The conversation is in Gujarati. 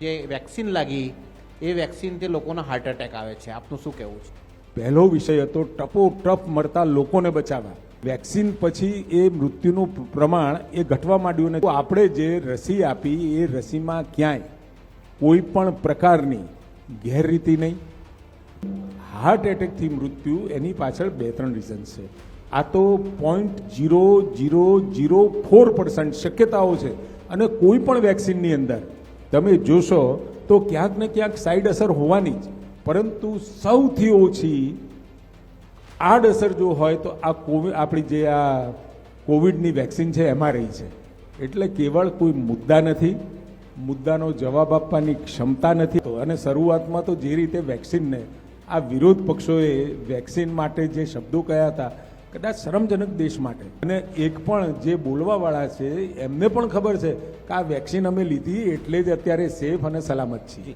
જે વેક્સિન લાગી, એ વેક્સિનથી લોકોને હાર્ટ એટેક આવે છે. આપનું શું કહેવું છે? પહેલો વિષય હતો ટપો ટપ મળતા લોકોને બચાવવા. વેક્સિન પછી એ મૃત્યુનું પ્રમાણ એ ઘટવા માંડ્યું ને આપણે જે રસી આપી, એ રસીમાં ક્યાંય કોઈ પણ પ્રકારની ગેરરીતિ નહીં. હાર્ટ એટેકથી મૃત્યુ, એની પાછળ બે, ત્રણ રીઝન છે. આ તો point zero zero zero four percent શક્યતાઓ છે. અને કોઈ પણ વેક્સિનની અંદર તમે જોશો તો ક્યાંક ને ક્યાંક સાઈડ અસર હોવાની જ. પરંતુ સૌથી ઓછી આડઅસર જો હોય તો આ કોવિડ આપણી જે આ કોવિડની વેક્સિન છે એમાં રહી છે. એટલે કેવળ કોઈ મુદ્દા નથી, મુદ્દાનો જવાબ આપવાની ક્ષમતા નથી. અને શરૂઆતમાં તો જે રીતે વેક્સિનને આ વિરોધ પક્ષોએ વેક્સિન માટે જે શબ્દો કહ્યા હતા કદાચ શરમજનક દેશ માટે. અને એક પણ જે બોલવાવાળા છે, એમને પણ ખબર છે કે આ વેક્સિન અમે લીધી એટલે જ અત્યારે સેફ અને સલામત છીએ.